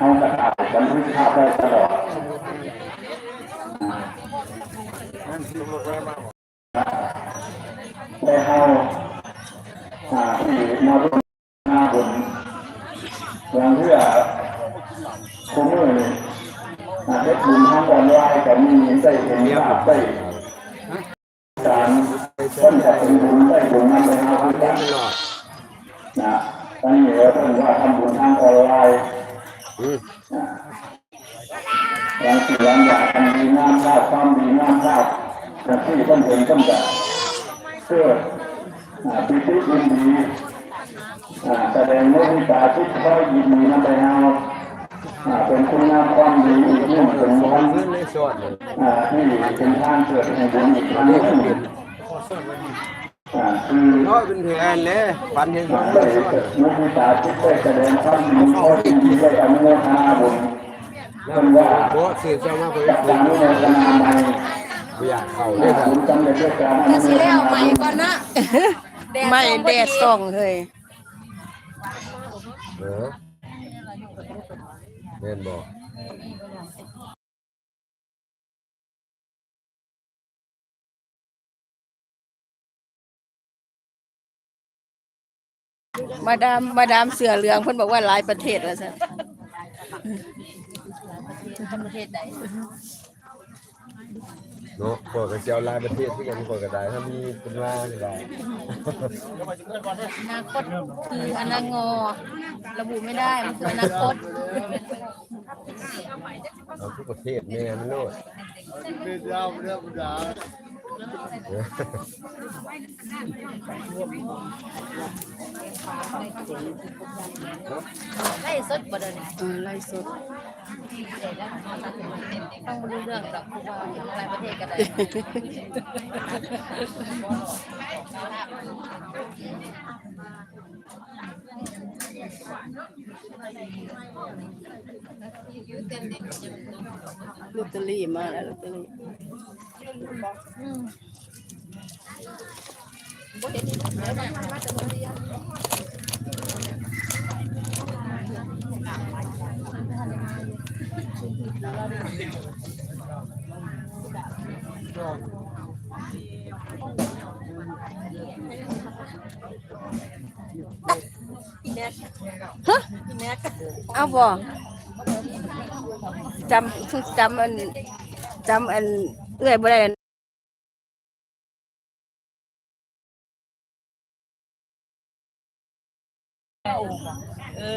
เขากระถ่ายบันทึกภาพได้ตลอดได้เข้าอ่าที่มาร่วมงานบุญอย่างเพื่อคุ้มมือนี่อ่าได้บุญทางออนไลน์กับมีได้เห็นภาพได้การต้นจะเป็นบุญได้บุญนำไปหาพุทธะนะตอนนี้เราต้องว่าทำบุญทางออนไลน์ อย่างสิ่งอย่างอย่างทำดีงามภาพความดีงามภาพแต่ที่ต้องเห็นต้องจะเพื่ออ่าปิติยินดีแสดงมุทิตาที่คอยยินดีนำไปเอาเป็นคุณงามความดีอีกหนึ่งเป็นบุญในสวดเลยอ่าที่เป็นทางเกิดแห่งบุญอีกครั้งหนึ่ง น้อยเป็นแผนเลยฟันเห็นมัมันนได้เกิดมุทิตาที่ได้แสดงความดีข้อดีที่ได้อนุโมทนาบุญเป็นว่าโอ้สื่อเจ้ามาเพื่อจากการอนุโมทนาใหม่อยากเข้าเลยครับบุญจำได้ด้วยการอนุก็โมสิทแล้นาวใหม่ก่อนนะไม่แดดส่องเลยเออเล่นบอก มาดามมาดามเสือเหลืองเพิ่นบอกว่าหลายประเทศแล้วซะประเทศใดเนาะพวกกับเจ้าลายประเทศที่กันพวกกับได้ถ้ามีเป็นว่าก็ได้อนาคตคืออนาคตระบุไม่ได้มันคืออนาคตเอาทุกประเทศแม่มันโลด ไล่สดบ่เดินเออไล่สดต้องรู้เรื่องดอกคือว่าหลายประเทศก็ได้ล ลอตเตอรี่มาแล้วลอตเตอรี่ ฮะเอาบ่จำจำอันจำอันเอื้อยบ่ได้อัน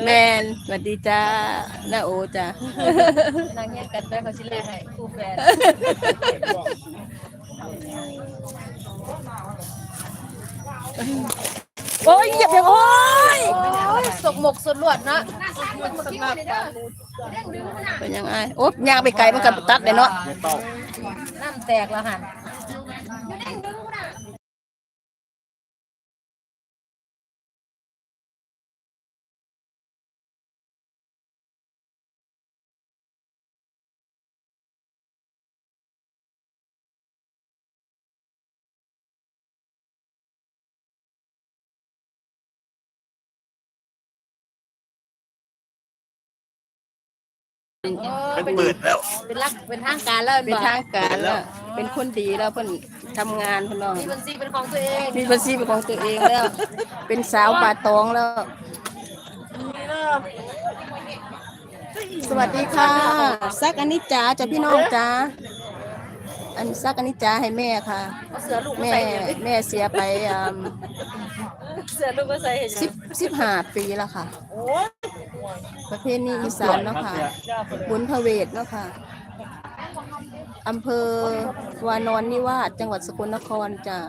แมนสวัสดีจ้าน้าโอจ้านางเงียบกันได้เขาสิเล่ให้คู่แฟน โอ้ยเหยียบอย่างโอ้ยโอ้ยสกหมกสุดลวดนะเป็นยังไงโอ๊ยยางไปไกลมันกันตัดเลยเนาะน้ำแตกแล้วหัน เปิดแล้ว เป็นรักเป็นทางการแล้วเป็นทางการแล้ว เป็นคนดีแล้วเพิ่นทำงานเพิ่นเนาะมีบัญชีเป็นของตัวเองมีภาษีเป็นของตัวเองแล้ว เป็นสาวป่าตองแล้ว สวัสดีค่ะซักอันนี้จ้าจ้ะพี่น้องจ้าอันซักอันนี้จ้าให้แม่ค่ะเอาเสือลูกมาแม่ใส่เนี่ยแม่เสียไปอ่าเสือลูกมาใส่เห็นสิบสิบห้าปีแล้วค่ะโอ้ย ประเพณีอีสานเนาะค่ะบุญพเวทเนาะค่ะอำเภอวานอนนิวาสจังหวัดสกลนครจ้า